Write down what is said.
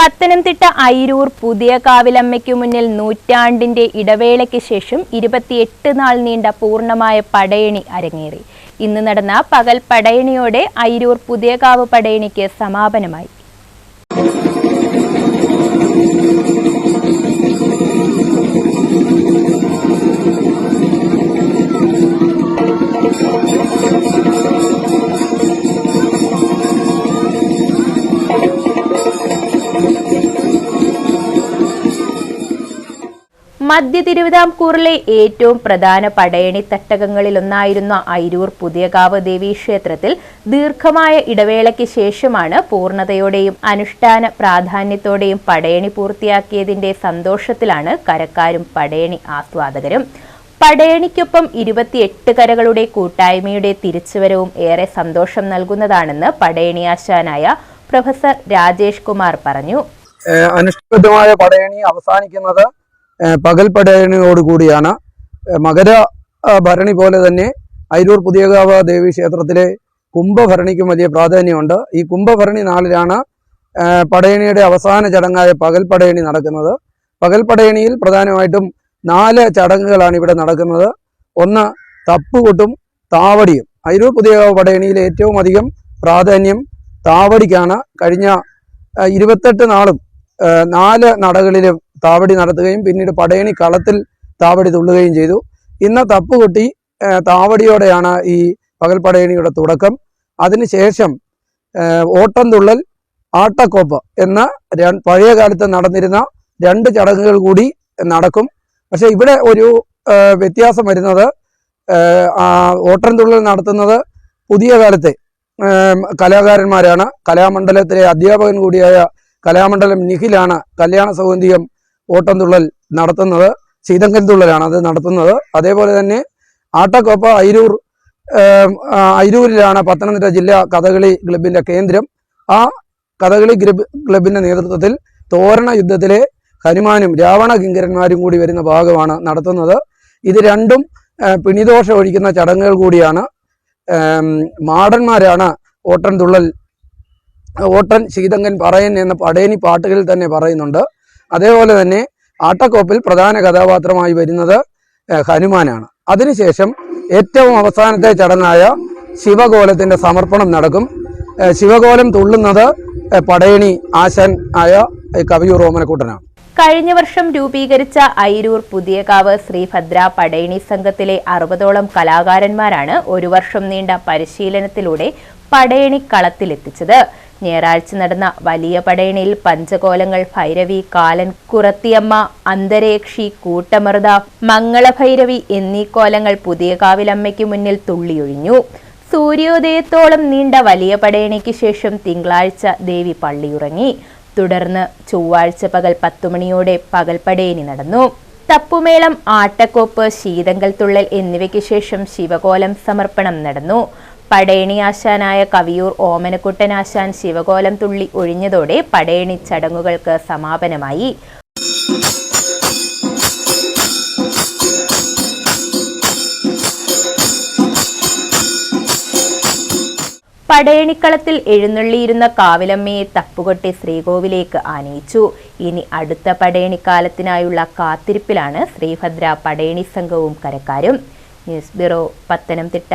പത്തനംതിട്ട അയിരൂർ പുതിയ കാവിലമ്മയ്ക്കു മുന്നിൽ നൂറ്റാണ്ടിന്റെ ഇടവേളയ്ക്ക് ശേഷം ഇരുപത്തിയെട്ട് നാൾ നീണ്ട പൂർണമായ പടയണി അരങ്ങേറി. ഇന്ന് നടന്ന പകൽ പടയണിയോടെ അയിരൂർ പുതിയകാവ് പടയണിക്ക് സമാപനമായി. മധ്യ തിരുവിതാംകൂറിലെ ഏറ്റവും പ്രധാന പടയണി തട്ടകങ്ങളിലൊന്നായിരുന്ന അയിരൂർ പുതിയകാവ് ദേവീ ക്ഷേത്രത്തിൽ ദീർഘമായ ഇടവേളയ്ക്ക് ശേഷമാണ് പൂർണതയോടെയും അനുഷ്ഠാന പ്രാധാന്യത്തോടെയും പടയണി പൂർത്തിയാക്കിയതിന്റെ സന്തോഷത്തിലാണ് കരക്കാരും പടയണി ആസ്വാദകരും. പടയണിക്കൊപ്പം ഇരുപത്തിയെട്ട് കരകളുടെ കൂട്ടായ്മയുടെ തിരിച്ചുവരവും ഏറെ സന്തോഷം നൽകുന്നതാണെന്ന് പടയണി ആശാനായ പ്രൊഫസർ രാജേഷ് കുമാർ പറഞ്ഞു. അനുഷ്ഠിതമായ പടയണി അവസാനിക്കുന്നത് ഏഹ് പകൽ പടയണിയോട് കൂടിയാണ്. ഏഹ് മകര ഭരണി പോലെ തന്നെ അയിരൂർ പുതിയകാവ ദേവി ക്ഷേത്രത്തിലെ കുംഭഭരണിക്കും വലിയ പ്രാധാന്യമുണ്ട്. ഈ കുംഭഭരണി നാളിലാണ് പടയണിയുടെ അവസാന ചടങ്ങായ പകൽ പടയണി നടക്കുന്നത്. പകൽ പടയണിയിൽ പ്രധാനമായിട്ടും നാല് ചടങ്ങുകളാണ് ഇവിടെ നടക്കുന്നത്. ഒന്ന് തപ്പുകൊട്ടും താവടിയും. അയിരൂർ പുതിയകാവ് പടയണിയിൽ ഏറ്റവും അധികം പ്രാധാന്യം താവടിക്കാണ്. കഴിഞ്ഞ ഇരുപത്തെട്ട് നാളും നാല് നടകളിലും താവടി നടത്തുകയും പിന്നീട് പടയണി കളത്തിൽ താവടി തുള്ളുകയും ചെയ്തു. ഇന്ന് തപ്പുകൊട്ടി താവടിയോടെയാണ് ഈ പകൽ പടയണിയുടെ തുടക്കം. അതിനുശേഷം ഓട്ടം തുള്ളൽ ആട്ടക്കോപ്പ് എന്ന പഴയ കാലത്ത് നടന്നിരുന്ന രണ്ട് ചടങ്ങുകൾ കൂടി നടക്കും. പക്ഷെ ഇവിടെ ഒരു വ്യത്യാസം വരുന്നത് ഓട്ടം തുള്ളൽ നടത്തുന്നത് പുതിയ കാലത്തെ കലാകാരന്മാരാണ്. കലാമണ്ഡലത്തിലെ അധ്യാപകൻ കൂടിയായ കലാമണ്ഡലം നിഖിലാണ് കല്യാണ സൗഗന്ധികം ഓട്ടംതുള്ളൽ നടത്തുന്നത് ശീതങ്കൻ തുള്ളലാണ് അത് നടത്തുന്നത്. അതേപോലെ തന്നെ ആട്ടക്കോപ്പ അയിരൂർ അയിരൂരിലാണ് പത്തനംതിട്ട ജില്ലാ കഥകളി ക്ലബിന്റെ കേന്ദ്രം. ആ കഥകളി ഗ്ലബ് ക്ലബിന്റെ നേതൃത്വത്തിൽ തോരണ യുദ്ധത്തിലെ ഹനുമാനും രാവണ കിങ്കരന്മാരും കൂടി വരുന്ന ഭാഗമാണ് നടത്തുന്നത്. ഇത് രണ്ടും പിണിദോഷം ഒഴിക്കുന്ന ചടങ്ങുകൾ കൂടിയാണ്. മാടന്മാരാണ് ഓട്ടൻ തുള്ളൽ ഓട്ടൻ ശീതങ്കൻ പറയൻ എന്ന പടേനി പാട്ടുകളിൽ തന്നെ പറയുന്നുണ്ട്. അതേപോലെ തന്നെ ആട്ടക്കോപ്പിൽ പ്രധാന കഥാപാത്രമായി വരുന്നത് ഹനുമാനാണ്. അതിനുശേഷം ഏറ്റവും അവസാനത്തെ ചടങ്ങായ ശിവകോലത്തിന്റെ സമർപ്പണം നടക്കും. ശിവകോലം തുള്ളുന്നത് പടയണി ആശാൻ ആയ കവിയൂർ ഓമനക്കൂട്ടനാണ് കഴിഞ്ഞ വർഷം രൂപീകരിച്ച അയിരൂർ പുതിയകാവ് ശ്രീഭദ്ര പടയണി സംഘത്തിലെ അറുപതോളം കലാകാരന്മാരാണ് ഒരു വർഷം നീണ്ട പരിശീലനത്തിലൂടെ പടയണി കളത്തിലെത്തിച്ചത്. ഞായറാഴ്ച നടന്ന വലിയ പടയണിയിൽ പഞ്ചകോലങ്ങൾ ഭൈരവി കാലൻ കുറത്തിയമ്മ അന്തരേക്ഷി കൂട്ടമൃത മംഗളഭൈരവി എന്നീ കോലങ്ങൾ പുതിയ കാവിലമ്മയ്ക്ക് മുന്നിൽ തുള്ളിയൊഴിഞ്ഞു. സൂര്യോദയത്തോളം നീണ്ട വലിയ പടയണിക്ക് ശേഷം തിങ്കളാഴ്ച ദേവി പള്ളിയുറങ്ങി. തുടർന്ന് ചൊവ്വാഴ്ച പകൽ പത്തുമണിയോടെ പകൽ പടയണി നടന്നു. തപ്പുമേളം ആട്ടക്കോപ്പ് ശീതങ്കൽ തുള്ളൽ എന്നിവയ്ക്ക് ശേഷം ശിവകോലം സമർപ്പണം നടന്നു. പടയണി ആശാനായ കവിയൂർ ഓമനക്കുട്ടൻ ആശാൻ ശിവകോലം തുള്ളി ഒഴിഞ്ഞതോടെ പടയണി ചടങ്ങുകൾക്ക് സമാപനമായി. പടയണിക്കളത്തിൽ എഴുന്നള്ളിയിരുന്ന കാവിലമ്മയെ തപ്പുകൊട്ടി ശ്രീകോവിലേക്ക് ആനയിച്ചു. ഇനി അടുത്ത പടയണിക്കാലത്തിനായുള്ള കാത്തിരിപ്പിലാണ് ശ്രീഭദ്ര പടയണി സംഘവും കരക്കാരും. News bureau Pathanamthitta.